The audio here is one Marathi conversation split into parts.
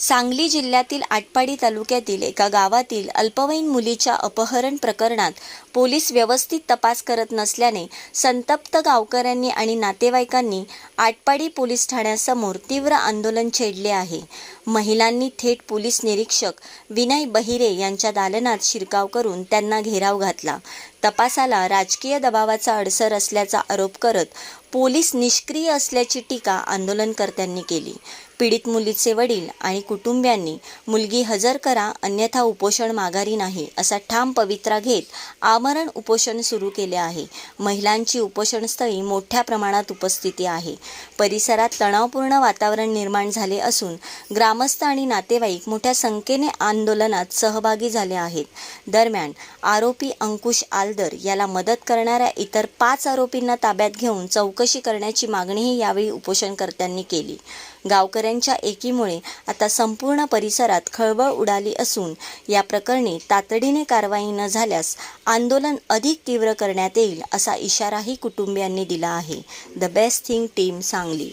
सांगली जिल्ह्यातील आटपाडी तालुक्यातील एका गावातील अल्पवयीन मुलीच्या अपहरण प्रकरणात पोलीस व्यवस्थित तपास करत नसल्याने संतप्त गावकऱ्यांनी आणि नातेवाईकांनी आटपाडी पोलीस ठाण्यासमोर तीव्र आंदोलन छेडले आहे. महिलांनी थेट पोलीस निरीक्षक विनय बहिरे यांच्या दालनात शिरकाव करून त्यांना घेराव घातला. तपासाला राजकीय दबावाचा अडसर असल्याचा आरोप करत पोलीस निष्क्रिय असल्याची टीका आंदोलनकर्त्यांनी केली. पीडित मुलीचे वडील आणि कुटुंबियांनी मुलगी हजर करा अन्यथा उपोषण माघारी नाही असा ठाम पवित्रा घेत आमरण उपोषण सुरू केले आहे. महिलांची उपोषणस्थळी मोठ्या प्रमाणात उपस्थिती आहे. परिसरात तणावपूर्ण वातावरण निर्माण झाले असून ग्रामस्थ आणि नातेवाईक मोठ्या संख्येने आंदोलनात सहभागी झाले आहेत. दरम्यान आरोपी अंकुश आलदर याला मदत करणाऱ्या इतर पाच आरोपींना ताब्यात घेऊन चौकशी करण्याची मागणीही यावेळी उपोषणकर्त्यांनी केली. गावकऱ्यांच्या एकीमुळे आता संपूर्ण परिसरात खळबळ उडाली असून या प्रकरणी तातडीने कारवाई न झाल्यास आंदोलन अधिक तीव्र करण्यात येईल असा इशाराही कुटुंबियांनी दिला आहे. The best thing team Sangli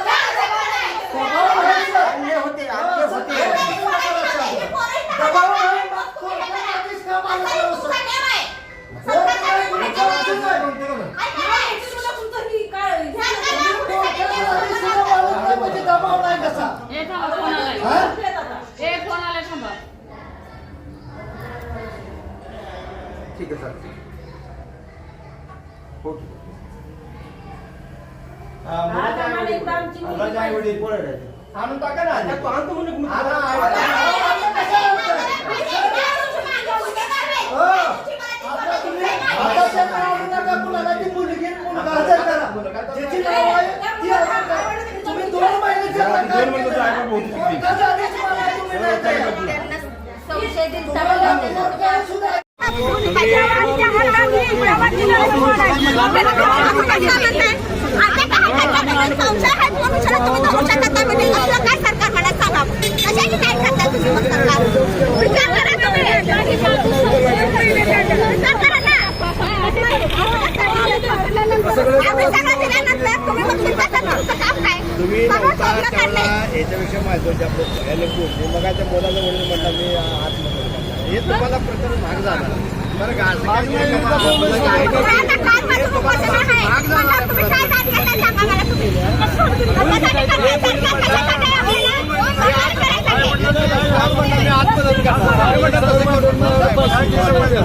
ठीक आहे हो एकदा आमची. आणून टाका ना आता. आणतो म्हणजे मी- आता आता कसं होतंय? हो. आता तुम्ही आता त्या नावावर नका कुणाला ती मुलगी मुलगा हजर करा. ज्याची नाव आहे ती हजर करा. तुम्ही दोन महिने जरा जर दोन महिने तर ऐका बहुतेक ती. कोर्टाच्या आधीच मला तुम्ही नाही द्यायला. तुम्हाला कोर्टात सुद्धा तुम्ही नव्हता त्यावेळेला याच्यापेक्षा माहिती होती आपलं मग त्या बोलायला वडील म्हणला मी करणार. हे तुम्हाला प्रकरण भाग झाला. बरं का असं काही नाही का बाबा, मला काय करायचं? हे तुम्हाला भाग झाला. आहे? प्रकरण. काय म्हटलं तर काय भाग म्हणला, मी आत्महत्या करणार. काय म्हटलं तसं करून मग काय केलं पाहिजे?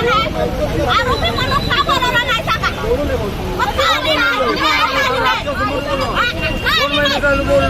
आरोपी म्हणून का बोलवलं नाही सांगा मग का आली नाही? दोन महिने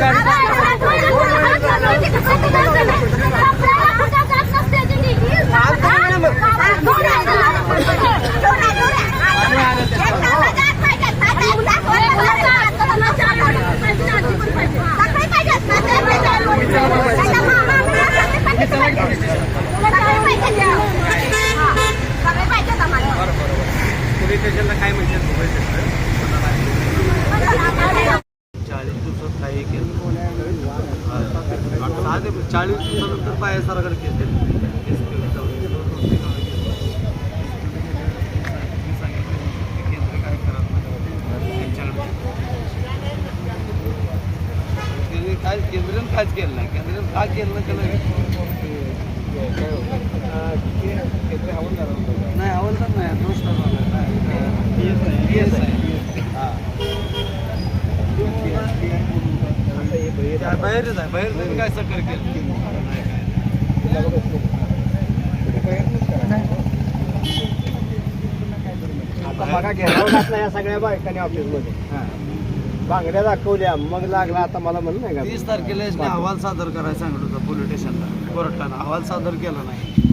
啊 चाळीस दिवसानंतर पाय सरकार केस काय करत नाही. काय केलं नाही. केंद्रानं काय केलं नाही त्याला? नाही हवलदार नाही. दोष बाहेरच आहे. बाहेर काय सकर केलं? बघा घेराव घातला या सगळ्या बायकांनी ऑफिसमध्ये. बांगड्या दाखवल्या मग लागला आता मला म्हणून नाही का? तीस तारखेला अहवाल सादर करायला सांगितलं होतं पोलीस स्टेशनला. कोर्टानं अहवाल सादर केला नाही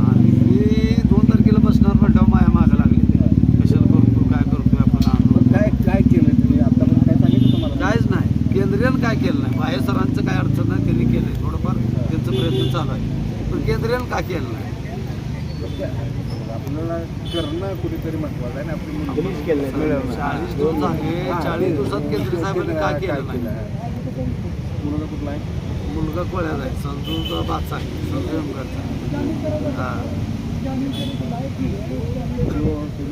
आणि मी दोन तारखेला बसणार म्हटल्यावर माया मागं लागले कशाला करतो काय करतोय आपण आंदोलन काय काय केलं तुम्ही आता पण काय सांगितलं तुम्हाला काहीच नाही केंद्रीयन काय केलं नाही. बाहेर सरांचं काय अडचण नाही त्यांनी केलंय. थोडंफार त्यांचं प्रयत्न चालू आहे. पण केंद्रीयन का केलं नाही. आपल्याला करणं कुठेतरी महत्वाचं आहे ना केलं. चाळीस दिवस झाले चाळीस दिवसात केंद्रीय साहेबांनी काय केलं नाही? मुलगा कुठला आहे? मुलगा कोळ्याचा आहे. आहे. संजू एमकरचा हा.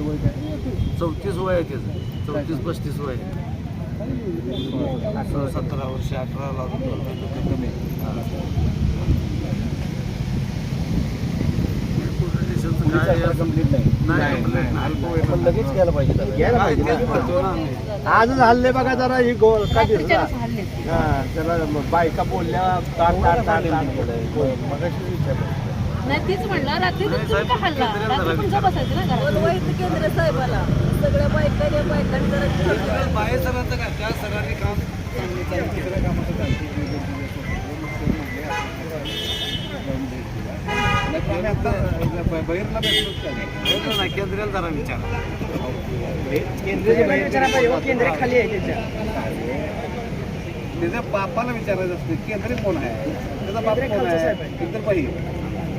वय काय चौतीस वय आहे त्याचं. चौतीस पस्तीस वय आहे. स- सतरा वर्ष कमी. complaint नाही. पण लगेच घ्यायला पाहिजे. आजच हल्ले बघा जरा ही गोल का दिसला. हा बायका बोलल्या नाही तीच म्हणलं रात्री नाही, तुम्ही साहेब, का हल्ला केंद्रीय रात्री ना घरात. केंद्र साहेबाला. सगळ्या बायकांनी बायकांनी जरा विचार बाहेर सरांचं काय त्या सरांनी काम चांगलं केलं. बहिरला भेटलोच काय बाहेरचं नाही केंद्रीय जरा विचार. केंद्रीय पाहिजे, हो, केंद्रीय खाली आहे त्याच्या. त्याच्या बापाला विचारायचं असतं केंद्र कोण आहे? त्याचा बाप कोण आहे? एकतर बहीर